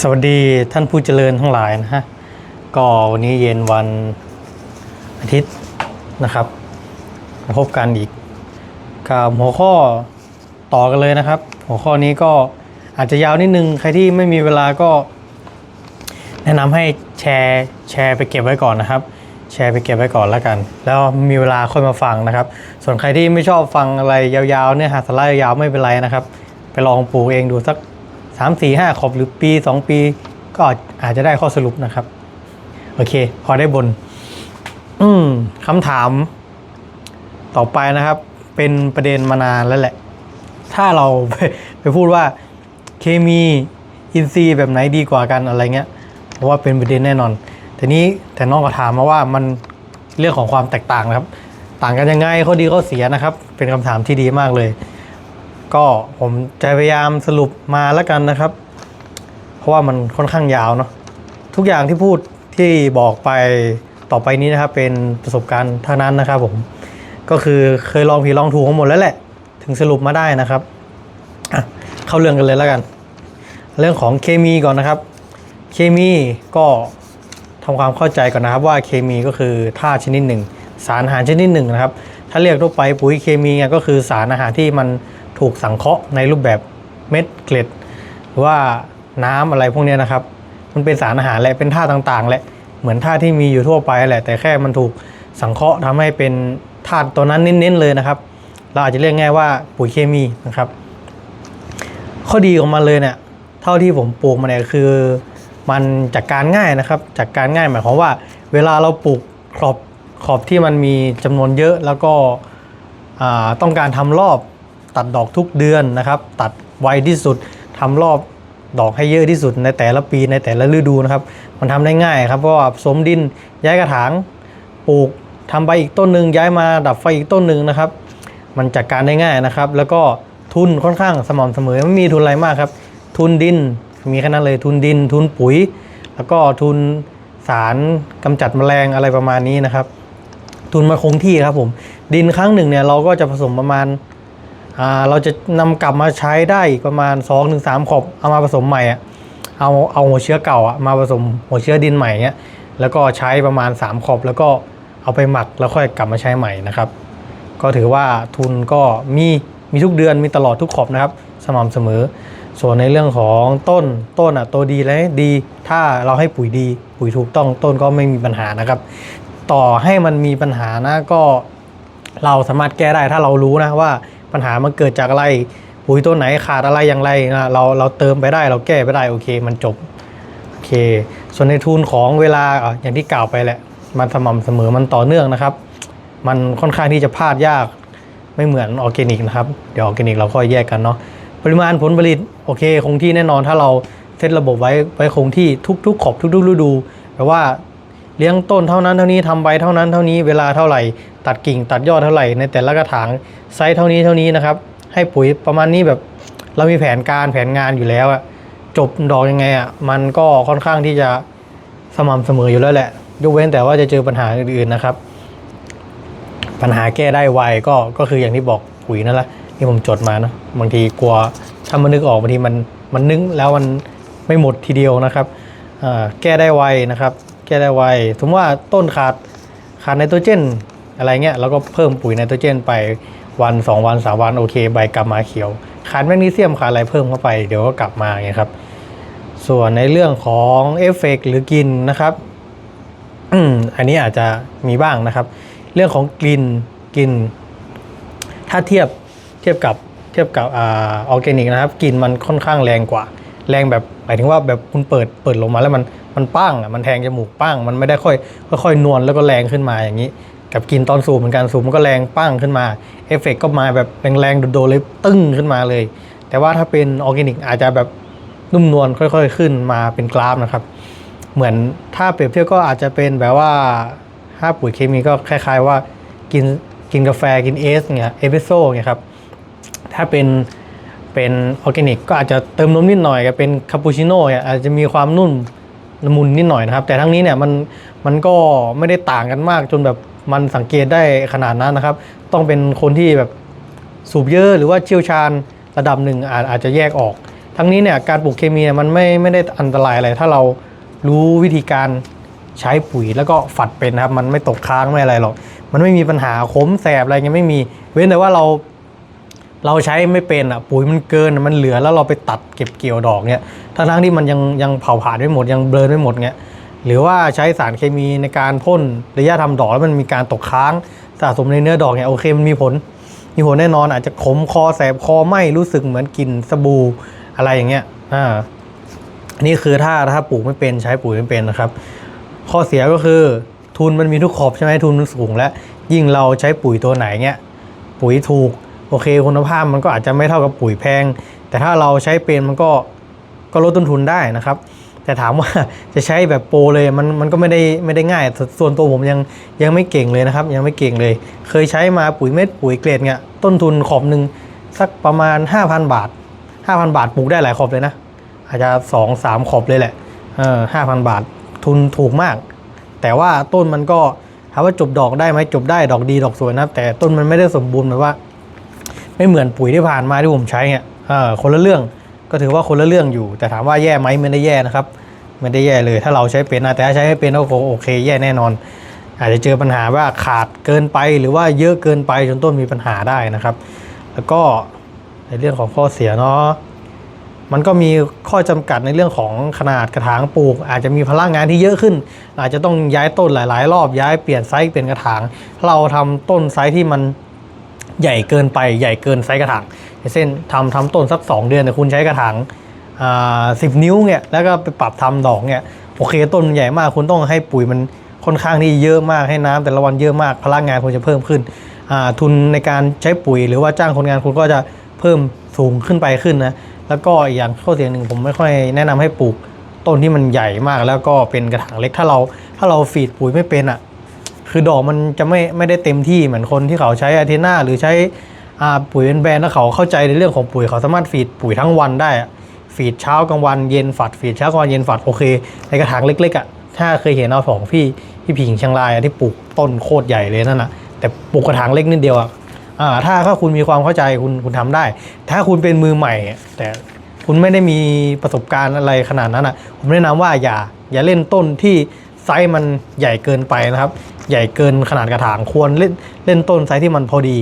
สวัสดีท่านผู้เจริญทั้งหลายนะฮะ ก็วันนี้เย็นวันอาทิตย์นะครับพบกันอีกกับหัวข้อต่อกันเลยนะครับ หัวข้อนี้ก็อาจจะยาวนิดนึง ใครที่ไม่มีเวลาก็ แนะนำให้แชร์แชร์ไปเก็บไว้ก่อนนะครับ แชร์ไปเก็บไว้ก่อนแล้วกัน แล้วมีเวลาค่อยมาฟังนะครับ ส่วนใครที่ไม่ชอบฟังอะไรยาวๆเนี่ยหาสาระยาวๆไม่เป็นไรนะครับ ไปลองปลูกเองดูสัก 3 4 5ขอบหรือปี 2 ปี ก็อาจจะได้ข้อสรุปนะครับ โอเค พอได้บน อืมคำถาม ต่อไปนะครับ เป็นประเด็นมานานแล้วแหละ ถ้าเราไปไปพูดว่าเคมีอินทรีย์แบบไหนดีกว่ากันอะไรเงี้ยเพราะว่าเป็นประเด็นแน่นอนทีนี้แต่น้องก็ถามมาว่ามันเรื่องของความแตกต่างนะครับ ต่างกันยังไงข้อดีข้อเสียนะครับ เป็นคำถามที่ดีมากเลย ก็ผมจะพยายามสรุปมาแล้วกันนะครับ เพราะว่ามันค่อนข้างยาวเนาะทุกอย่างที่พูดที่บอกไปต่อไปนี้นะครับ เป็นประสบการณ์เท่านั้นนะครับผมก็คือเคยลองผิดลองถูกมาหมดแล้วแหละ ถึงสรุปมาได้นะครับอะเข้าเรื่องกันเลยแล้วกัน เรื่องของเคมีก่อนนะครับ เคมีก็ทำความเข้าใจก่อนนะครับว่าเคมีก็คือธาตุชนิดหนึ่ง สารอาหารชนิดหนึ่งนะครับ ถ้าเรียกทั่วไปปุ๋ยเคมีก็คือสารอาหารที่มันถูกสังเคราะห์ในรูปแบบเม็ดเกล็ดหรือว่าน้ำอะไรพวกนี้นะครับ มันเป็นสารอาหารแหละเป็นธาตุต่างๆแหละเหมือนธาตุที่มีอยู่ทั่วไปแหละ แต่แค่มันถูกสังเคราะห์ทำให้เป็นธาตุตัวนั้นเน้นๆเลยนะครับ เราอาจจะเรียกง่ายว่าปุ๋ยเคมีนะครับ ข้อดีของมันเลยเนี่ยเท่าที่ผมปลูกมาเนี่ยคือ มันจัดการง่ายนะครับจัดการง่ายหมายความว่า เวลาเราปลูกขอบ ขอบที่มันมีจำนวนเยอะแล้วก็ต้องการทำรอบตัดดอกทุกเดือนนะครับ ตัดไวที่สุดทำรอบดอกให้เยอะที่สุดในแต่ละปีในแต่ละฤดูนะครับ มันทำได้ง่ายครับเพราะว่าสมดินย้ายกระถางปลูกทำไปอีกต้นหนึ่งย้ายมาดับไฟอีกต้นหนึ่งนะครับ มันจัดการได้ง่ายนะครับ แล้วก็ทุนค่อนข้างสม่ำเสมอไม่มีทุนอะไรมากครับ ทุนดินมีแค่นั้นเลยทุนดิน ทุนปุ๋ย แล้วก็ทุนสารกำจัดแมลงอะไรประมาณนี้นะครับ ทุนมาคงที่ครับผม ดินครั้งหนึ่งเนี่ยเราก็จะผสมประมาณอ่าเราจะนำกลับมาใช้ได้ประมาณ 2-3ถึงขอบเอามาผสมใหม่อะเอาเอาหัวเชื้อเก่าอะมาผสมหัวเชื้อดินใหม่เนี้ยแล้วก็ใช้ประมาณ 3 ขอบแล้วก็เอาไปหมักแล้วค่อยกลับมาใช้ใหม่นะครับ ก็ถือว่าทุนก็มีมีทุกเดือนมีตลอดทุกขอบนะครับ สม่ำเสมอ ส่วนในเรื่องของต้นต้นอะตัวดีและดี ถ้าเราให้ปุ๋ยดี ปุ๋ยถูกต้องต้นก็ไม่มีปัญหานะครับ ต่อให้มันมีปัญหานะก็เราสามารถแก้ได้ถ้าเรารู้นะว่าปัญหามันเกิดจากอะไรปุ๋ยตัวไหนขาดอะไรอย่างไรนะเราเราเติมไปได้เราแก้ไปได้โอเค มันจบโอเค ส่วนในทุนของเวลาอะอย่างที่กล่าวไปแหละ มันสม่ำเสมอมันต่อเนื่องนะครับ มันค่อนข้างที่จะพลาดยากไม่เหมือนออร์แกนิกนะครับ เดี๋ยวออร์แกนิกเราก็แยกกันเนาะปริมาณผลผลิตโอเค คงที่แน่นอนถ้าเราเซตระบบไว้ไว้คงที่ทุก ๆ ขอบทุกๆฤดูแปลว่า เลี้ยงต้นเท่านั้นเท่านี้ทำใบเท่านั้นเท่านี้เวลาเท่าไหร่ ตัดกิ่งตัดยอดเท่าไหร่ในแต่ละกระถางไซส์เท่านี้เท่านี้นะครับ ให้ปุ๋ยประมาณนี้แบบเรามีแผนการแผนงานอยู่แล้วอะจบดอกยังไงอะมันก็ค่อนข้างที่จะสม่ำเสมออยู่แล้วแหละ ยกเว้นแต่ว่าจะเจอปัญหาอื่นๆนะครับ ปัญหาแก้ได้ไวก็ก็คืออย่างที่บอกปุ๋ยนั่นแหละที่ผมจดมานะบางทีกลัวถ้ามันนึกออกบางทีมันมันนึกแล้วมันไม่หมดทีเดียวนะครับแก้ได้ไวนะครับ ก้ได้ไวสมมติว่าต้นขาดขาดไนโตรเจนอะไรเงี้ยเราก็เพิ่มปุ๋ยไนโตรเจนไปวัน 2 วัน 3 วันโอเคใบกลับมาเขียว ขาดแมกนีเซียมขาดอะไรเพิ่มเข้าไปเดี๋ยวก็กลับมาอย่างเงี้ยครับ ส่วนในเรื่องของเอฟเฟกต์หรือกลิ่นนะครับอันนี้อาจจะมีบ้างนะครับ เรื่องของกลิ่นกลิ่นถ้าเทียบเทียบกับเทียบกับออร์แกนิกนะครับกลิ่นมันค่อนข้างแรงกว่า แรงแบบหมายถึงว่าแบบคุณเปิดเปิดลงมาแล้วมันมันปั้งอะมันแทงจมูกปั้ง มันไม่ได้ค่อยค่อยๆนวลแล้วก็แรงขึ้นมาอย่างนี้ กับกินตอนสูบเหมือนกันสูบมันก็แรงปั้งขึ้นมาเอฟเฟกต์ก็มาแบบแรงๆโดดๆเลยตึ้งขึ้นมาเลย แต่ว่าถ้าเป็นออร์แกนิกอาจจะแบบนุ่มนวลค่อย ๆ ขึ้นมาเป็นกราฟนะครับ เหมือนถ้าเปรียบเทียบก็อาจจะเป็นแบบว่าถ้าปุ๋ยเคมีก็คล้าย ๆ ว่ากินกินกาแฟกินเอสเนี่ยเอสเปรสโซ่เนี่ยครับถ้าเป็น เป็นออร์แกนิกก็อาจจะเติมนมนิดหน่อยกับเป็นคาปูชิโน่อาจจะมีความนุ่มละมุนนิดหน่อยนะครับ แต่ทั้งนี้เนี่ยมันมันก็ไม่ได้ต่างกันมากจนแบบมันสังเกตได้ขนาดนั้นนะครับ ต้องเป็นคนที่แบบสูบเยอะหรือว่าเชี่ยวชาญระดับหนึ่งอาจอาจจะแยกออก ทั้งนี้เนี่ยการปลูกเคมีมันไม่ไม่ได้อันตรายอะไรถ้าเรารู้วิธีการใช้ปุ๋ยแล้วก็ฝัดเป็นนะครับ มันไม่ตกค้างไม่อะไรหรอก มันไม่มีปัญหาขมแสบอะไรเงี้ยไม่มี เว้นแต่ว่าเรา เราใช้ไม่เป็นอะปุ๋ยมันเกินมันเหลือแล้วเราไปตัดเก็บเกี่ยวดอกเนี่ยทั้งทั้งที่มันยังยังเผาผลาญไม่หมดยังเบลอไม่หมดเงี้ยหรือว่าใช้สารเคมีในการพ่นระยะทำดอกแล้วมันมีการตกค้างสะสมในเนื้อดอกเนี่ยโอเคมันมีผล มีผลแน่นอนอาจจะขมคอแสบคอไหมรู้สึกเหมือนกลินสบู่อะไรอย่างเงี้ยอ่าอันนี่คือถ้าถ้าปลูกไม่เป็นใช้ปุ๋ยไม่เป็นนะครับ ข้อเสียก็คือทุนมันมีทุกขอบใช่ไหมทุนมันสูง และยิ่งเราใช้ปุ๋ยตัวไหนเงี้ยปุ๋ยถูก โอเค คุณภาพมันก็อาจจะไม่เท่ากับปุ๋ยแพง แต่ถ้าเราใช้เป็นมันก็ก็ลดต้นทุนได้นะครับ แต่ถามว่าจะใช้แบบโปรเลยมันมันก็ไม่ได้ไม่ได้ง่าย ส่วนตัวผมยังยังไม่เก่งเลยนะครับ ยังไม่เก่งเลย เคยใช้มาปุ๋ยเม็ดปุ๋ยเกรดเนี่ยต้นทุนขอบหนึ่งสักประมาณ 5,000 บาท 5,000 บาทปลูกได้หลายขอบเลยนะ อาจจะสองสามขอบเลยแหละเออห้าพันบาททุนถูกมาก แต่ว่าต้นมันก็ถามว่าจบดอกได้ไหมจบได้ดอกดีดอกสวยนะแต่ต้นมันไม่ได้สมบูรณ์แบบว่า ไม่เหมือนปุ๋ยที่ผ่านมาที่ผมใช้เนี่ยคนละเรื่องก็ถือว่าคนละเรื่องอยู่ แต่ถามว่าแย่ไหมไม่ได้แย่นะครับไม่ได้แย่เลย ถ้าเราใช้เป็นนะแต่ถ้าใช้ไม่เป็นก็คงโอเค แย่แน่นอน อาจจะเจอปัญหาว่าขาดเกินไปหรือว่าเยอะเกินไปจนต้นมีปัญหาได้นะครับ แล้วก็ในเรื่องของข้อเสียเนาะมันก็มีข้อจำกัดในเรื่องของขนาดกระถางปลูก อาจจะมีพลังงานที่เยอะขึ้น อาจจะต้องย้ายต้นหลาย ๆ รอบย้ายเปลี่ยนไซส์เปลี่ยนกระถาง เราทำต้นไซส์ที่มัน ใหญ่เกินไปใหญ่เกินไซส์กระถางเช่นทำทำต้นสัก 2 เดือนแต่คุณใช้กระถางสิบนิ้วเนี่ยแล้วก็ไปปรับทำดอกเนี่ยโอเคต้นมันใหญ่มากคุณต้องให้ปุ๋ยมันค่อนข้างที่เยอะมากให้น้ำแต่ละวันเยอะมากพลังงานคุณจะเพิ่มขึ้นทุนในการใช้ปุ๋ยหรือว่าจ้างคนงานคุณก็จะเพิ่มสูงขึ้นไปขึ้นนะแล้วก็อีกอย่างข้อเสียหนึ่งผมไม่ค่อยแนะนำให้ปลูกต้นที่มันใหญ่มากแล้วก็เป็นกระถางเล็กถ้าเราถ้าเราฟีดปุ๋ยไม่เป็นอะ คือดอกมันจะไม่ไม่ได้เต็มที่เหมือนคนที่เขาใช้อาเทน่าหรือใช้อ่ปุ๋ยเป็นแบรนด์แล้วเขาเข้าใจในเรื่องของปุ๋ยเขาสามารถฟีดปุ๋ยทั้งวันได้ฟีดเช้ากลางวันเย็นฝัดฟีดเช้ากลางวันเย็นฝัดโอเคในกระถางเล็กๆอะถ้าเคยเห็นเอาของพี่พี่ผิงเชียงรายที่ปลูกต้นโคตรใหญ่เลยนั่นน่ะแต่ปลูกกระถางเล็กนิดเดียวอะถ้าถ้าคุณมีความเข้าใจคุณคุณทำได้ ถ้าคุณเป็นมือใหม่ แต่คุณไม่ได้มีประสบการณ์อะไรขนาดนั้นอะผมแนะนำว่าอย่าอย่าเล่นต้นที่ไซส์มันใหญ่เกินไปนะครับใหญ่เกินขนาดกระถางควรเล่นเล่นต้นไซส์ที่มันพอดี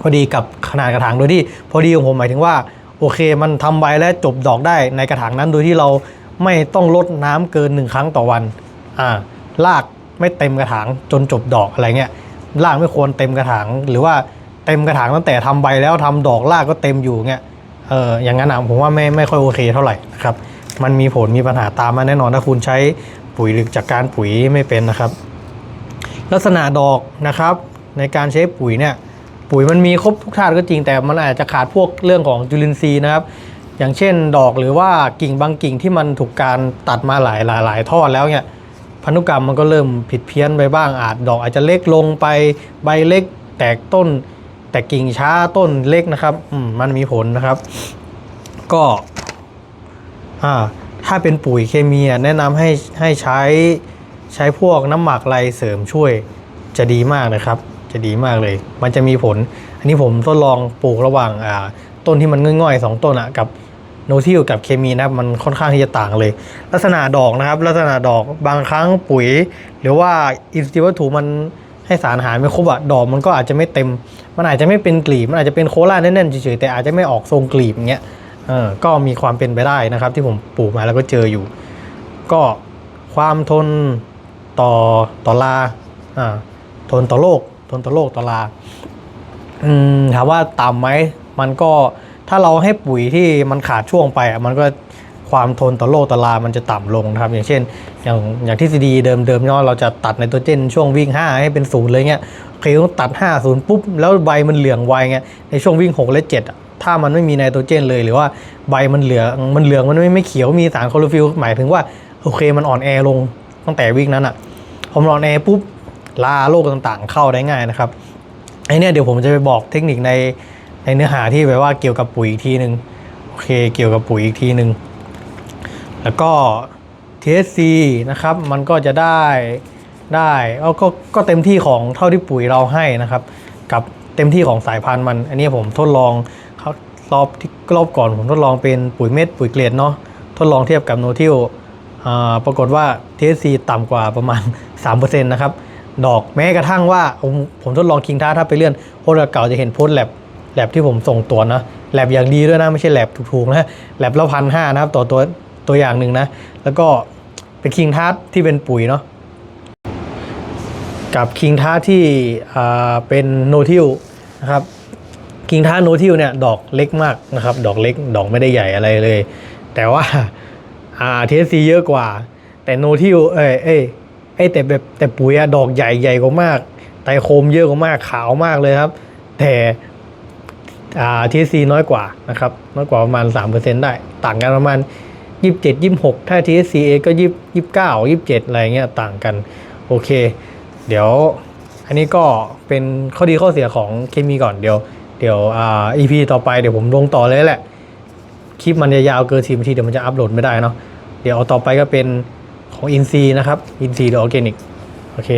พอดีกับขนาดกระถางโดยที่พอดีของผมหมายถึงว่าโอเค มันทำใบและจบดอกได้ในกระถางนั้นโดยที่เราไม่ต้องลดน้ำเกินหนึ่งครั้งต่อวันอ่ารากไม่เต็มกระถางจนจบดอกอะไรเงี้ยรากไม่ควรเต็มกระถางหรือว่าเต็มกระถางตั้งแต่ทำใบแล้วทำดอกรากก็เต็มอยู่เงี้ยเอออย่างนั้นอะผมว่าไม่ไม่ค่อยโอเคเท่าไหร่นะครับมันมีผลมีปัญหาตามมาแน่นอนถ้าคุณใช้ปุ๋ยหรือจากการปุ๋ยไม่เป็นนะครับ ลักษณะดอกนะครับ ในการใช้ปุ๋ยเนี่ยปุ๋ยมันมีครบทุกธาตุก็จริงแต่มันอาจจะขาดพวกเรื่องของจุลินทรีย์นะครับ อย่างเช่นดอกหรือว่ากิ่งบางกิ่งที่มันถูกการตัดมาหลายหลายหลายทอดแล้วเนี่ยพันธุกรรมมันก็เริ่มผิดเพี้ยนไปบ้างอาจดอกอาจจะเล็กลงไปใบเล็กแตกต้น แตกกิ่งช้าต้นเล็กนะครับมมันมีผลนะครับ ก็ถ้าเป็นปุ๋ยเคมีแนะนำให้ให้ใช้ ใช้พวกน้ำหมักไรเสริมช่วยจะดีมากนะครับ จะดีมากเลย มันจะมีผล อันนี้ผมทดลองปลูกระหว่างต้นที่มันง่อยๆสองต้นอะกับโนทิลกับเคมีนะมันค่อนข้างที่จะต่างเลย ลักษณะดอกนะครับ ลักษณะดอกบางครั้งปุ๋ย หรือว่าอินทรีย์วัตถุมันให้สารอาหารไม่ครบอะดอกมันก็อาจจะไม่เต็ม มันอาจจะไม่เป็นกลีบ มันอาจจะเป็นโคล่าแน่นๆเฉยๆแต่อาจจะไม่ออกทรงกลีบเงี้ยเออก็มีความเป็นไปได้นะครับ ที่ผมปลูกมาแล้วก็เจออยู่ ก็ความทน ต่อต่อลาอ่าทนต่อโรคทนต่อโรคต่อลาอืมถามว่าต่ำไหมมันก็ถ้าเราให้ปุ๋ยที่มันขาดช่วงไปอะมันก็ความทนต่อโรคต่อลามันจะต่ำลงนะครับ อย่างเช่น อย่างอย่างทฤษฎีเดิมเดิมเนาะเราจะตัดไนโตรเจนช่วงวิ่ง 5 ให้เป็นศูนย์เลยเงี้ยโอเคต้องตัด5ศูนย์ปุ๊บ แล้วใบมันเหลืองไวเงี้ยในช่วงวิ่ง 6 และ7อะถ้ามันไม่มีไนโตรเจนเลยหรือว่าใบมันเหลืองมันเหลืองมันไม่ไม่เขียวมีสารคลอโรฟิลหมายถึงว่าโอเคมันอ่อนแอลงตั้งแต่วิ่งนั้นอะ อมันอ่อนปุ๊บลาโรคต่างๆ เข้าได้ง่ายนะครับไอเนี้ยเดี๋ยวผมจะไปบอกเทคนิคในในเนื้อหาที่แบบว่าเกี่ยวกับปุ๋ยอีกทีหนึ่งโอเคเกี่ยวกับปุ๋ยอีกทีหนึ่งแล้วก็ TSC นะครับ มันก็จะได้ได้ก็ก็ก็เต็มที่ของเท่าที่ปุ๋ยเราให้นะครับ กับเต็มที่ของสายพันธุ์มัน อันนี้ผมทดลองรอบที่รอบก่อนผมทดลองเป็นปุ๋ยเม็ดปุ๋ยเกล็ดเนาะทดลองเทียบกับโนทิลอ่า ปรากฏว่า TSC ต่ำกว่าประมาณ 3%นะครับดอกแม้กระทั่งว่าผมผมทดลองคิงท้าถ้าไปเลื่อนโพสเก่าจะเห็นโพสแลบแลบที่ผมส่งตรวนะแลบอย่างดีด้วยนะ ไม่ใช่แลบถูกๆนะแลบละพันห้านะครับต่อตัวตัวอย่างหนึ่งนะ แล้วก็เป็นคิงท้าที่เป็นปุ๋ยเนาะกับคิงท้าที่อ่าเป็นโนทิลนะครับคิงท้าโนทิลเนี่ยดอกเล็กมากนะครับ ดอกเล็กดอกไม่ได้ใหญ่อะไรเลย แต่ว่า อ่าทีซีเยอะกว่า แต่โนทิลเอ้ยเอ้ยเอ้ยแต่แบบแต่ปุ๋ยอะดอกใหญ่ใหญ่กว่ามาก ไตโคมเยอะกว่ามากขาวมากเลยครับ แต่อ่าทีซีน้อยกว่านะครับน้อยกว่าประมาณ 3%ได้ ต่างกันประมาณ 27 26 ถ้า TSCA ก็20 29 27 อะไรเงี้ยต่างกัน โอเค เดี๋ยวอันนี้ก็เป็นข้อดีข้อเสียของเคมีก่อนเดี๋ยวเดี๋ยวอ่า EP ต่อไปเดี๋ยวผมลงต่อเลยแหละ คลิปมันจะยาวเกินสี่นาทีเดี๋ยวมันจะอัปโหลดไม่ได้เนาะ เดี๋ยวเอาต่อไปก็เป็นของอินซีนะครับอินซีหรือออร์แกนิกโอเค